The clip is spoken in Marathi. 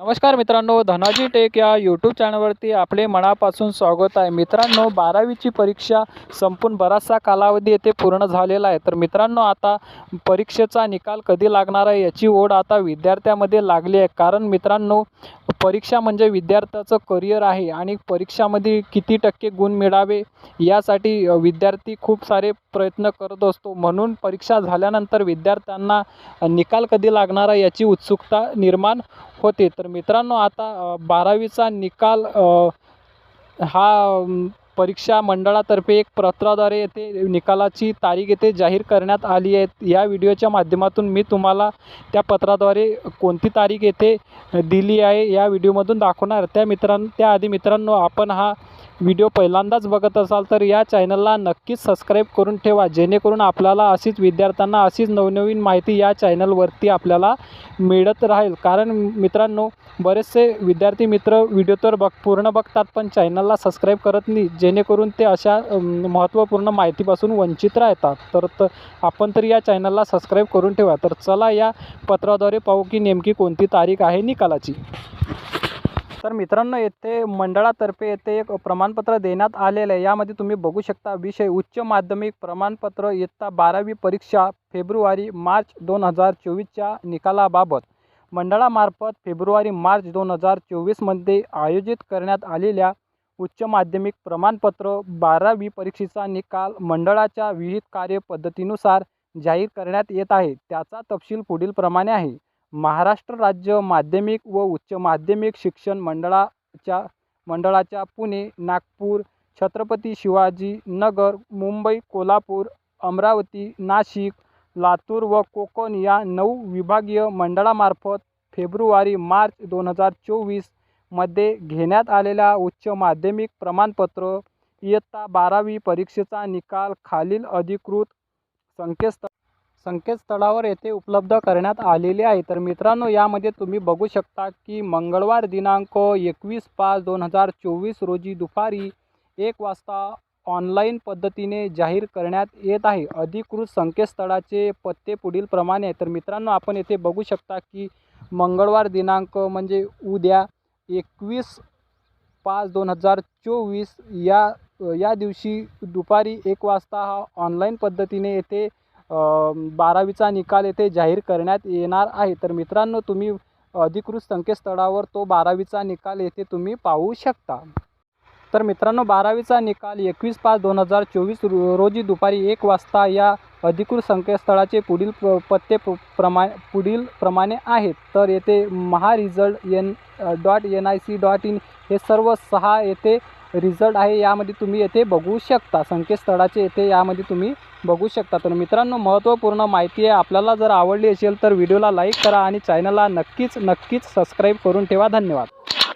नमस्कार मित्रांनो धनाजी टेक या यूट्यूब चॅनलवरती आपले मनापासून स्वागत आहे. मित्रांनो बारावीची परीक्षा संपून बराचसा कालावधी येथे पूर्ण झालेला आहे. तर मित्रांनो आता परीक्षेचा निकाल कधी लागणार आहे याची ओढ आता विद्यार्थ्यामध्ये लागली आहे. कारण मित्रांनो परीक्षा म्हणजे विद्यार्थ्याचं करिअर आहे आणि परीक्षामध्ये किती टक्के गुण मिळावे यासाठी विद्यार्थी खूप सारे प्रयत्न करत असतो. म्हणून परीक्षा झाल्यानंतर विद्यार्थ्यांना निकाल कधी लागणार आहे याची उत्सुकता निर्माण होते. तर मित्रांनो आता बारावीचा निकाल हा परीक्षा मंडळातर्फे एक पत्राद्वारे येथे निकालाची तारीख येथे जाहीर करण्यात आली आहे. या व्हिडिओच्या माध्यमातून मी तुम्हाला त्या पत्राद्वारे कोणती तारीख येथे दिली आहे या व्हिडिओमधून दाखवणार. त्या मित्रां त्याआधी मित्रांनो आपण हा व्हिडिओ पहिल्यांदाच बघत असाल तर या चॅनलला नक्कीच सबस्क्राईब करून ठेवा. जेणेकरून आपल्याला अशीच विद्यार्थ्यांना अशीच नवनवीन माहिती या चॅनलवरती आपल्याला मिळत राहील. कारण मित्रांनो बरेचसे विद्यार्थी मित्र व्हिडिओ तर बघ पूर्ण बघतात पण चॅनलला सबस्क्राईब करत नाही. जेणेकरून ते अशा महत्त्वपूर्ण माहितीपासून वंचित राहतात. तर त आपण तर या चॅनलला सबस्क्राईब करून ठेवा. तर चला या पत्राद्वारे पाहू की नेमकी कोणती तारीख आहे निकालाची. तर मित्रांनो येथे मंडळातर्फे येथे एक प्रमाणपत्र देण्यात आलेलं आहे. यामध्ये तुम्ही बघू शकता विषय उच्च माध्यमिक प्रमाणपत्र इयत्ता बारावी परीक्षा फेब्रुवारी मार्च दोन हजार चोवीसच्या निकालाबाबत. मंडळामार्फत फेब्रुवारी मार्च दोन हजार चोवीसमध्ये आयोजित करण्यात आलेल्या उच्च माध्यमिक प्रमाणपत्र बारावी परीक्षेचा निकाल मंडळाच्या विहित कार्यपद्धतीनुसार जाहीर करण्यात येत आहे. त्याचा तपशील पुढीलप्रमाणे आहे. महाराष्ट्र राज्य माध्यमिक व उच्च माध्यमिक शिक्षण मंडळाच्या मंडळाच्या पुणे नागपूर छत्रपती शिवाजी नगर मुंबई कोल्हापूर अमरावती नाशिक लातूर व कोकण या नऊ विभागीय मंडळामार्फत फेब्रुवारी मार्च दोन हजार चोवीसमध्ये घेण्यात आलेल्या उच्च माध्यमिक प्रमाणपत्र इयत्ता बारावी परीक्षेचा निकाल खालील अधिकृत संकेतस्थळ संकेतस्थळावर येथे उपलब्ध करण्यात आलेले आहे. तर मित्रांनो यामध्ये तुम्ही बघू शकता की मंगळवार दिनांक एकवीस पाच दोन हजार चोवीस रोजी दुपारी एक वाजता ऑनलाईन पद्धतीने जाहीर करण्यात येत आहे. अधिकृत संकेतस्थळाचे पत्ते पुढीलप्रमाणे आहे तर मित्रांनो आपण येथे बघू शकता की मंगळवार दिनांक म्हणजे उद्या एकवीस पाच दोन हजार चोवीस या या दिवशी दुपारी एक वाजता हा ऑनलाईन पद्धतीने येथे बारावीचा निकाल येथे जाहीर करण्यात येणार आहे. तर मित्रांनो तुम्ही अधिकृत संकेतस्थळावर तो बारावीचा निकाल येथे तुम्ही पाहू शकता. तर मित्रांनो बारावीचा निकाल एकवीस पाच दोन हजार चोवीस रो रोजी दुपारी एक वाजता या अधिकृत संकेतस्थळाचे पुढील प पत्ते प प्रमा पुढील प्रमाणे आहेत. तर येथे Maha result N dot N I C dot in हे सर्व सहा येथे रिझल्ट आहे यामध्ये तुम्ही येथे बघू शकता संकेतस्थळाचे येथे यामध्ये तुम्ही बघू शकता. तर मित्रांनो महत्त्वपूर्ण माहिती आहे. आपल्याला जर आवडली असेल तर व्हिडिओला लाईक करा आणि चॅनलला नक्कीच नक्कीच सबस्क्राईब करून ठेवा. धन्यवाद.